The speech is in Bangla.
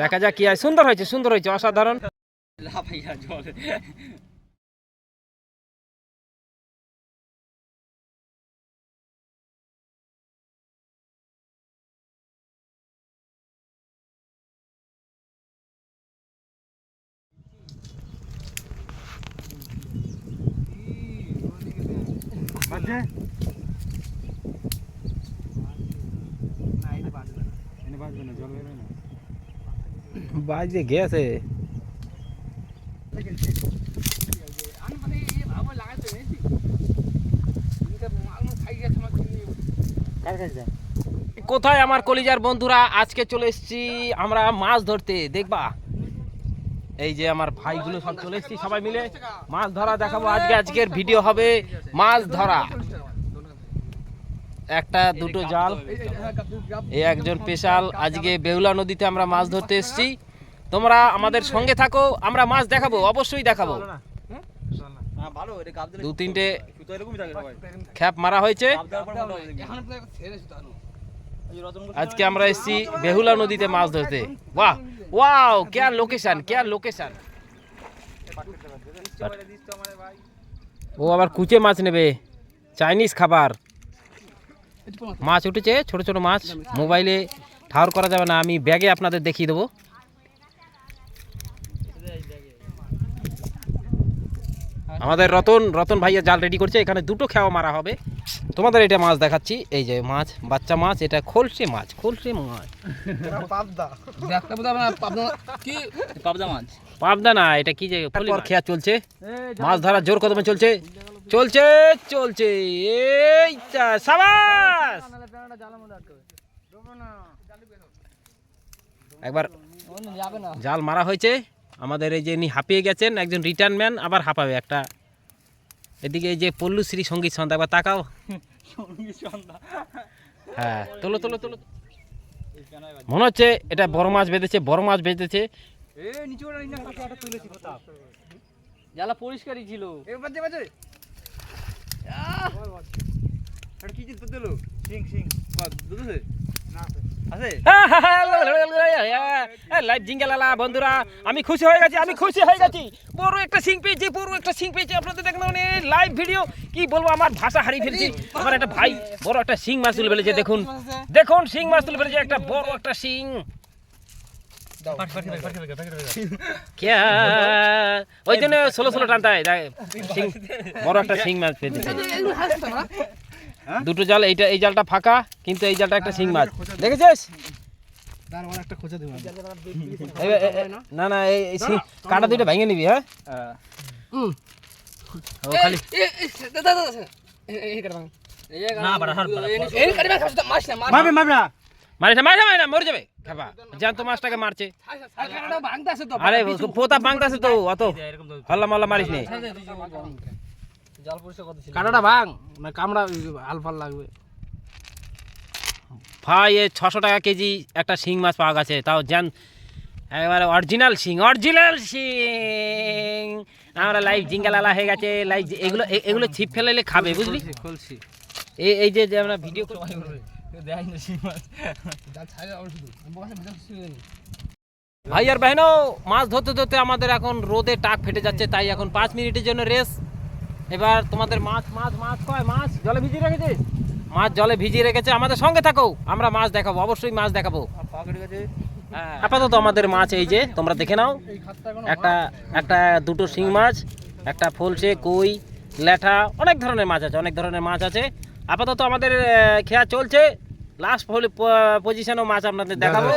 দেখা যাক কি হয়। সুন্দর হয়েছে সুন্দর হয়েছে অসাধারণ। লাফাইয়া জলে বাজে গেছে। কোথায় আমার কলিজার বন্ধুরা? আজকে চলে এসেছি আমরা মাছ ধরতে, দেখবা? এই যে আমার ভাইগুলো সব চলে এসেছি সবাই মিলে। মাছ ধরা দেখাবো। আজকে আজকের ভিডিও হবে মাছ ধরা। একটা দুটো জাল। এই একজন স্পেশাল আজকে বেউলা নদীতে আমরা মাছ ধরতে এসেছি। তোমরা আমাদের সঙ্গে থাকো আমরা মাছ দেখাবো অবশ্যই দেখাবো। দু তিনটে খ্যাপ মারা হয়েছে। আজকে আমরা এসেছি। বেহুলা নদীতে মাছ ধরতে। বাহ! ওয়াও কেয়া লোকেশন কেয়ার লোকেশন ও আবার কুচে মাছ নেবে। চাইনিজ খাবার। মাছ উঠেছে ছোট ছোট মাছ। মোবাইলে ঠাওর করা যাবে না আমি ব্যাগে আপনাদের দেখিয়ে দেবো। আমাদের রতন রতন ভাইয়া জাল রেডি করছে এখানে দুটো খেওয়া মারা হবে। তোমাদের এটা মাছ দেখাচ্ছি এই যে মাছ বাচ্চা মাছ এটা খোলসে মাছ খোলসে মাছ। পাবদা। মাছ। পাবদা না এটা কি যে খেয়া চলছে। মাছ ধরা জোর কদমে চলছে। চলছে চলছে। এই সাবাস! একবার জাল মারা হয়েছে। আমাদের এই যে ইনি হাঁপিয়ে গেছেন একজন রিটার্ন ম্যান আবার হাঁপাবে একটা। এদিকে এই যে পল্লুশ্রী সংগীত সন্ধ্যা একবার তাকাও। হ্যাঁ তোলো তোলো তোলো। মনে হচ্ছে এটা বড় মাছ বেঁধেছে বড় মাছ বেঁধেছে। জ্বালা পরিষ্কারই ছিল। এ বাজে বাজে এটা কি জিত দিল সিং সিং দুধ আছে না আছে লাইভ জিঙ্গালালা বন্ধুরা আমি খুশি হয়ে গেছি আমি খুশি হয়ে গেছি বড় একটা সিং পেয়েছি বড় একটা সিং পেয়েছি আপনাদের দেখুন লাইভ ভিডিও কি বলব আমার ভাষা হারিয়ে ফেলছি আমার একটা ভাই বড় একটা সিং মাছ তুলে ফেলেছে দেখুন দেখুন সিং মাছ তুলে ফেলেছে একটা বড় একটা সিং ক্যা ওই জন্য ষোলো ষোলো টানতে হয় বড় একটা শিং মাছ পেয়েছে দুটো জাল এইটা এই জালটা ফাঁকা কিন্তু এই জালটা একটা শিং মাছ। দেখেছিস? না? না এই কাঁটা দুটো ভেঙে নিবি হ্যাঁ? ও খালি। মারবে না মারে না মারে না মরে যাবে খাবা জ্যান্ত মাছটাকে মারছে আরে পোতা বাংতাছে তো অত হল্লা মল্লা মারিস নে কাটাটা ভাঙ না কামড়া আলফাল লাগবে। ভাই এ ছশো টাকা কেজি একটা শিং মাছ পাওয়া গেছে তাও জান একেবারে অরিজিনাল শিং অরিজিনাল শিং। আমরা লাইভ জিঙ্গালালা হয়ে গেছে লাইভ এগুলো এগুলো ছিপ ফেলাইলে খাবে বুঝলি? খুলছি এই এই যে আমরা ভিডিও করছি। ভাই আর বাহিনো মাছ ধরতে ধরতে আমাদের এখন রোদে টাক ফেটে যাচ্ছে তাই এখন পাঁচ মিনিটের জন্য রেস। এবার তোমাদের মাছ মাছ মাছ কয় মাছ? জলে ভিজিয়ে রেখেছিস মাছ জলে ভিজিয়ে রেখেছে আমাদের সঙ্গে থাকো। আমরা মাছ দেখাবো অবশ্যই মাছ দেখাবো। আপাতত আমাদের মাছ এই যে তোমরা দেখে নাও। একটা একটা দুটো শিং মাছ একটা ফলসে কই ল্যাঠা অনেক ধরনের মাছ আছে অনেক ধরনের মাছ আছে। আপাতত আমাদের খেয়া চলছে। লাস্ট পজিশনেও মাছ আপনাদের দেখাবো।